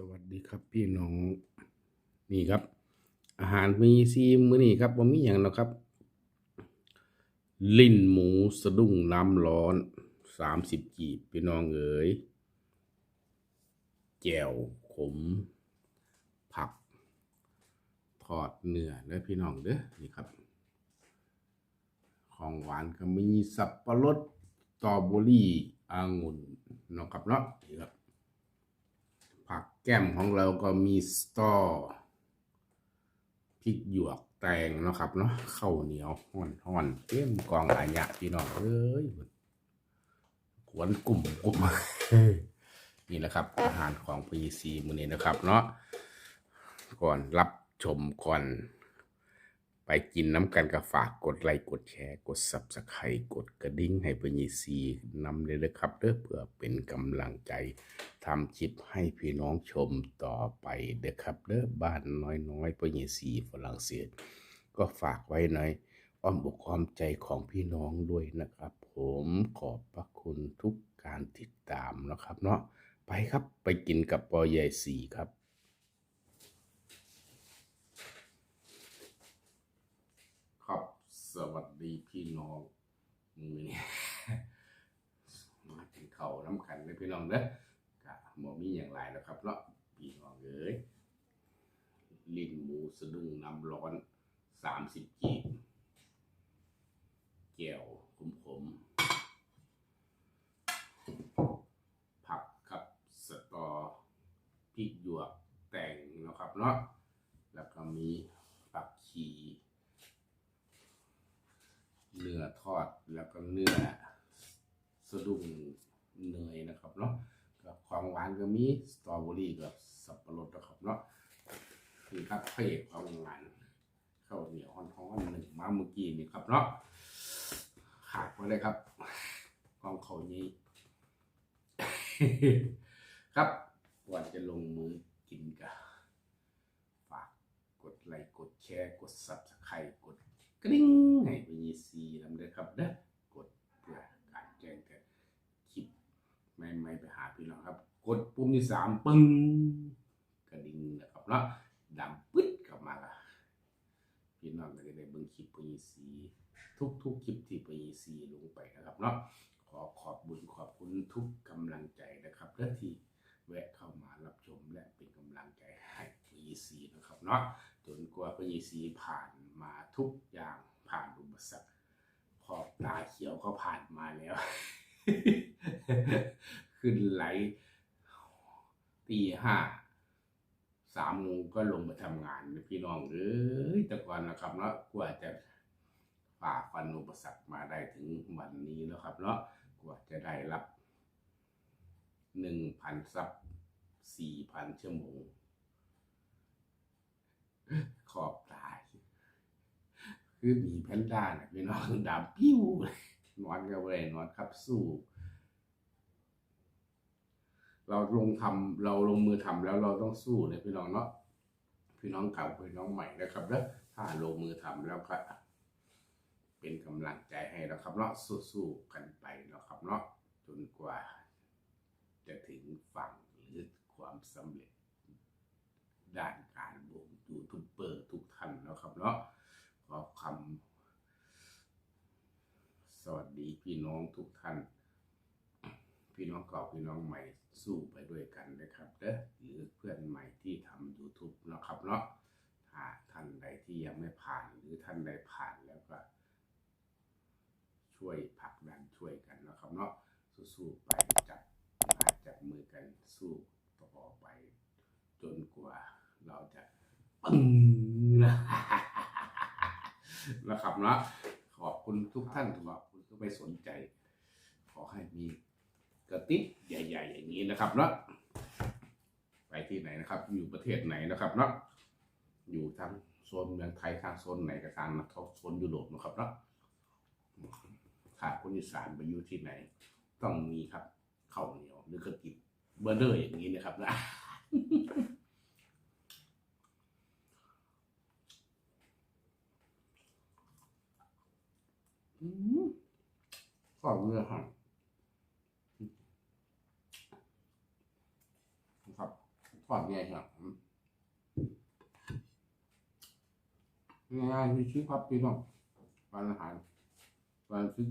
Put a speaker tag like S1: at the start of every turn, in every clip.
S1: สวัสดีครับพี่น้องนี่ครับ อาหารมีซีมื้อนี้ครับว่ามีอย่างนะครับ ลิ้นหมูสะดุ้งน้ำร้อนสามสิบกีบพี่น้องเอ๋ยแจ่วขม ผัก ทอดเนื้อเด้อพี่น้องเด้อนี่ครับ ของหวานก็มีสับปะรดตอเบอรี่องุ่นเนาะครับเนาะนี่ครับ แก้มของเราก็มีสตอพริกหยวกแตงนะครับเนาะข้าวเหนียวห่อนห่อนเต็มกองอาญะพี่น้องเอ้ยขวนกลุ่มกลุ่มนี่แหละครับอาหารของ PC มื้อนี้นะครับ เนาะก่อนรับชมก่อน ไปกินน้ำกันก็ฝากกดไลค์กดแชร์ กด Subscribe กดกระดิ่งให้เพื่อนยีซีนำเลยนะครับเด้อเพื่อเป็นกำลังใจทำคลิปให้พี่น้องชมต่อไปเด้อครับเด้อบ้านน้อยๆเพื่อนยีซีฝรั่งเศส ก็ฝากไว้ในอ้อมอกอ้อมใจของพี่น้องด้วยนะครับ ผมขอบพระคุณทุกการติดตามนะครับเนาะไปครับไปกินกับปอใหญ่สีครับ สวัสดีพี่น้องมือนี้มาถึงเขาน้ำขันเลยพี่น้องเด้อกะหมอมีอย่างไรแล้วครับเนาะพี่น้องเอ้ยลิ้นหมูสะดุ้งน้ำร้อนสามสิบกีบแก้วขมขมผักครับสตอพริกหยวกแต่งนะครับเนาะแล้วก็มีผักชี เนื้อทอดแล้วก็เนื้อสะดุ้งเนยนะครับเนาะกับของหวานก็มีสตรอเบอรี่กับสับปะรดนะครับเนาะคือครับพระเอกของหวานข้าวเหนียวฮ้อนๆหนึ่งมาเมื่อกี้นี่ครับเนาะขาดไปเลยครับของเขานี้ ครับก่อนจะลงมือกินก็ฝากกดไลค์กดแชร์กด subscribe กดกริ๊งให้ นำเด้อครับเด้อกดเพื่อการแจ้งเตือนคลิปไม่ไม่ไปหาพี่น้องครับ กดปุ่มที่สามปึ้งกระดิ่งนะครับเนาะดังปึ๊ดเข้ามาละพี่น้องก็จะได้เบิ่งคลิปไปยีซีทุกทุกๆคลิปที่ไปยีซีลงไปนะครับเนาะขอขอบบุญขอบคุณทุกกำลังใจนะครับเด้อที่แวะเข้ามารับชมและเป็นกำลังใจให้ไปยีซีนะครับเนาะจนกว่าพระเยซีผ่านมาทุกอย่างผ่านอุปสรรค ขอบตาเขียวก็ผ่านมาแล้ว ขึ้นไหลตีห้าสามโมงก็ลงมาทำงานพี่น้องเอ้ยแต่ก่อนนะครับเนาะกว่าจะฝ่าฟันอุปสรรคมาได้ถึงวันนี้แล้วครับเนาะกว่าจะได้รับหนึ่งพันซับสี่พันชั่วโมงขอบ คือมีแพนด้าน่ะพี่น้องดาบปิ้วเลยนอนก็เลยนอนครับสู้ เราลงทำเราลงมือทำแล้วเราต้องสู้เลยพี่น้องเนาะพี่น้องเก่าพี่น้องใหม่นะครับแล้วถ้าลงมือทำแล้วก็เป็นกำลังใจให้เราครับเนาะสู้ๆกันไปเนาะครับเนาะจนกว่า จะถึงฝั่งหรือความสำเร็จ ด้านการวงยูทูบเบอร์ทุกท่านนะครับเนาะ ขอคำสวัสดีพี่น้องทุกท่าน พี่น้องเก่าพี่น้องใหม่สู้ไปด้วยกันนะครับเด้อหรือเพื่อนใหม่ที่ทำ YouTube เนาะครับเนาะถ้าท่านใดที่ยังไม่ผ่านหรือท่านใดผ่านแล้วก็ ช่วยผลักดันช่วยกันนะครับเนาะสู้ๆไปจับมาจับมือกันสู้ต่อไป จนกว่าเราจะปึ้งนะ นะครับเนาะขอบคุณทุกท่านขอบคุณที่ไม่สนใจ ขอให้มีกระติบใหญ่ ๆ อย่างนี้นะครับเนาะไปที่ไหนนะครับ อยู่ประเทศไหนนะครับเนาะอยู่ทางโซนเมืองไทยทางโซนไหนก็ทางนะครับโซนยุโรปนะครับเนาะถ้าคนอีสานไปอยู่ที่ไหน ต้องมีครับข้าวเหนียวหรือกระติบเบอร์เดอร์อย่างนี้นะครับนะ ขอบเนื้อหั่นครับทอดไงครับง่ายๆคือชิวๆครับพี่น้องวันอาหารวันซื้อ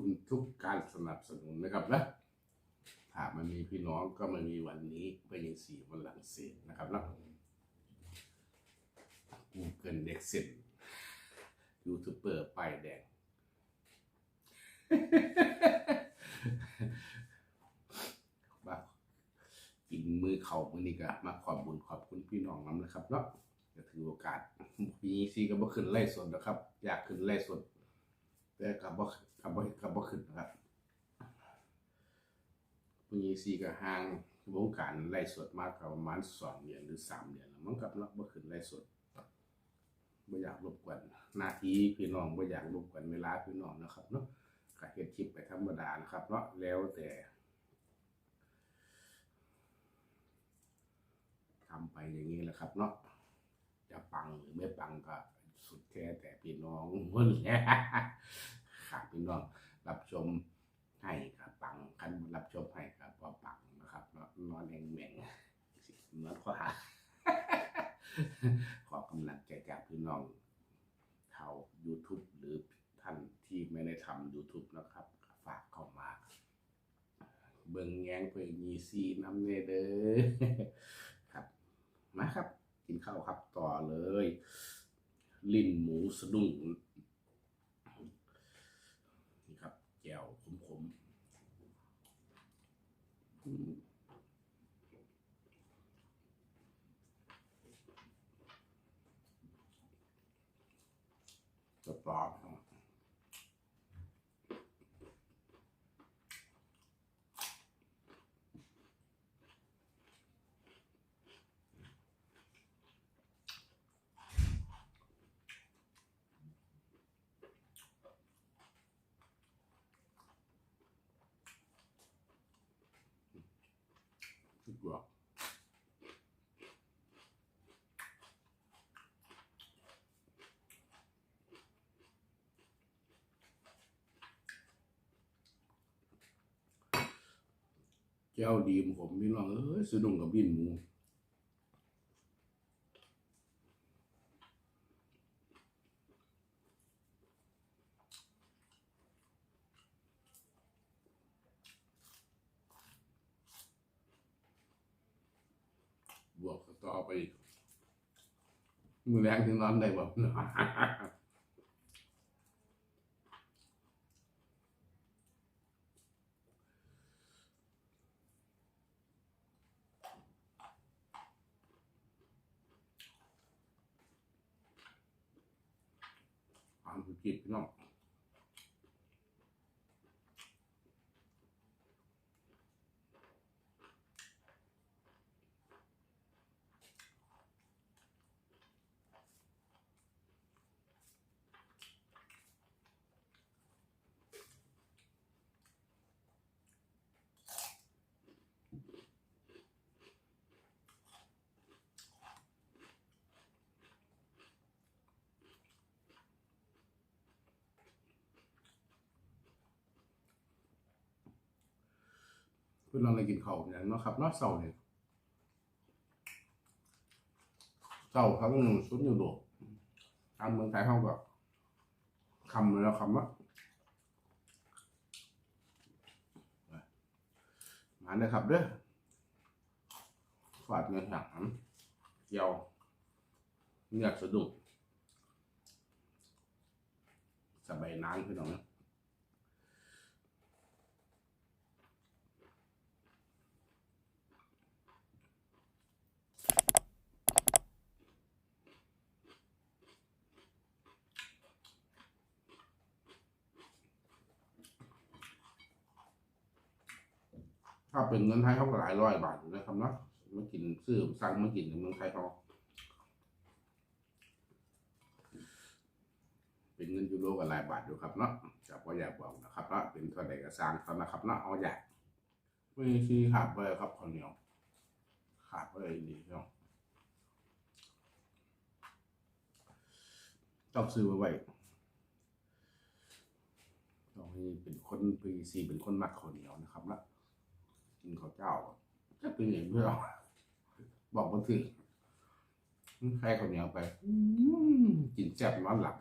S1: คุณทุกการสนับสนุนนะครับนะถ้ามันมีพี่น้องก็ไม่มีวันนี้ก็ยังสี่วันหลังเสียนะครับนะกูเกินเด็กเสร็จยูทูบเบอร์ป้ายแดงมากินมือเขามือนี้ก็มาขอบบุญขอบคุณพี่น้องน้ำนะครับเนาะก็ถือโอกาสปีนี้ซีก็บ่ขึ้นไล่สดนะครับ อยากขึ้นไล่สด แต่กับบ่กับบ่กับบ่ขึ้นนะครับปุญญซีก็ห่างวงการไล่สดมาก็ประมาณสองเดือนหรือสามเดือนแล้วมันกับเนาะบ่ขึ้นไล่สดบ่อยากรบกวนหน้าที่พี่น้องบ่อยากรบกวนเวลาพี่น้องนะครับเนาะก็เฮ็ดคลิปไปธรรมดานะครับเนาะแล้วแต่ทำไปอย่างนี้แหละครับเนาะจะปังหรือไม่ปังก็ สุดแท้แต่พี่น้องเพิ่นแหละครับพี่น้องรับชมให้ครับปังคันรับชมให้ครับพอปังนะครับนอนเองแม่งนอนข้อหาขอกำลังใจจากพี่น้องชา YouTube หรือท่านที่ไม่ได้ทำ YouTube นะครับ ฝากเข้ามา เบิ่งแยงเพื่อมีซีน้ำเนเด้อครับ มาครับ กินข้าวครับต่อเลย ลิ้นหมูสะดุ้งนี่ครับแจ่วขมๆอืมจะปลอ แก้วดีมผมพี่น้องเอ้ยสะดุ้งกับลิ้นหมูบวกสตอไปมือแรงถึงนอนได้บ่อ่านสุจิตพี่น้อง เพื่อเราเลยกินเขาวอย่างเนาะครับนอกเสาเนี่ยเสาครับหนึ่งชุดอยู่โดดทำเมืองไทยเขาก็คำเลยแล้วคำว่ามาเลยครับเด้อฝาดเงินหางเกี่ยวเนื้อสะดุ้งสบายนานพี่น้องนะ ถ้าเป็นเงินไทยเขาก็หลายร้อยบาทอยู่นะครับเนาะมากินซื้อสั่งมากินในเมืองไทยเขาเป็นเงินยูโรกับหลายบาทอยู่ครับเนาะจะพออยากบอกนะครับเนาะเป็นเท่าใดก็สร้างเท่านะครับเนาะเอาอยากไม่ที่ขาดไปครับข้าวเหนียวขาดไปดีเนาะต้องซื้อไว้ไว้ต้องให้เป็นคนปีซีเป็นคนมักข้าวเหนียวนะครับเนาะกินข้าว เจ้าจะเป็นอย่างเพื่อบอกมาถึงใครข้าวเหนียวไปอืมกินแซ่บนอนหลับ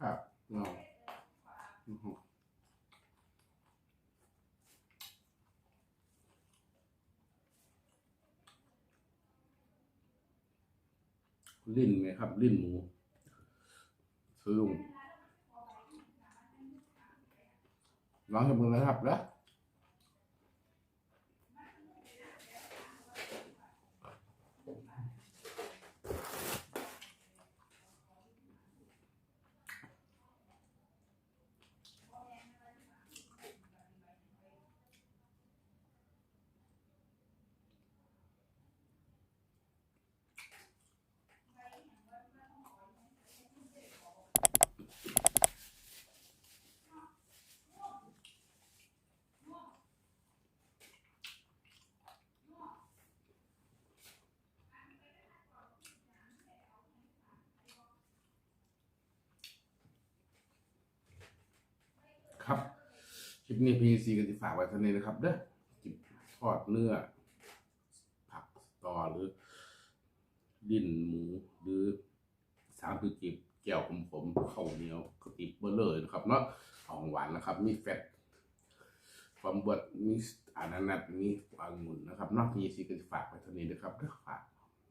S1: ครับเนาะอือฮึลิ้นไหมครับ ลิ้นหมูซื้อลุงลองให้มึงเลยครับแล้ว ครับ ค ลิปนี้พีซีกันที่ฝากไว้เท่านี้นะครับเด้อจิบทอดเนื้อ ผักต่อหรือ ดิ้นหมูหรือสามคือจิบแก้วผมผมข้าวเหนียวกระติบเบอร์เลยนะครับเนาะของหวานนะครับ มีแฟตความบดมีอานานัตมีองุ่นนะครับนอกพีซีกันที่ฝากไว้เท่านี้นะครับเด้อฝาก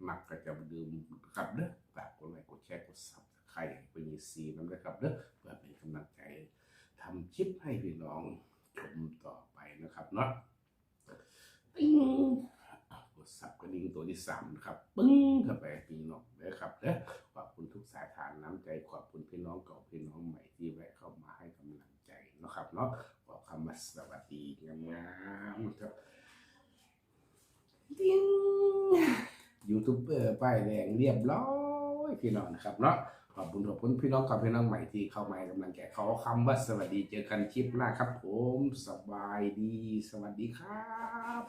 S1: มักก็จะดื่มครับเด้อฝากกดไลค์กดแชร์กดซับสไครต์เป็นซีน้ำด้วยครับเด้อเพื่อเป็นกำลังใจ ทำคลิปให้พี่น้องชมต่อไปนะครับเนาะติ้งกดสับกระดิ่งตัวที่สามนะครับ ปึ้งเข้าไปพี่น้องนะครับเด้อขอบคุณทุกสายทานน้ำใจขอบคุณพี่น้องเก่าพี่น้องใหม่ที่แวะเข้ามาให้กำลังใจนะครับเนาะขอคำว่าสวัสดีงามๆครับติ้งยูทูบเบอร์ป้ายแดงเรียบร้อยพี่น้องนะครับเนาะขอบคุณขอบคุณพี่น้องกับพี่น้องใหม่ที่เข้ามาให้กำลังใจเขาคำว่าสวัสดีเจอกันคลิปหน้าครับผมสบายดี สวัสดีครับ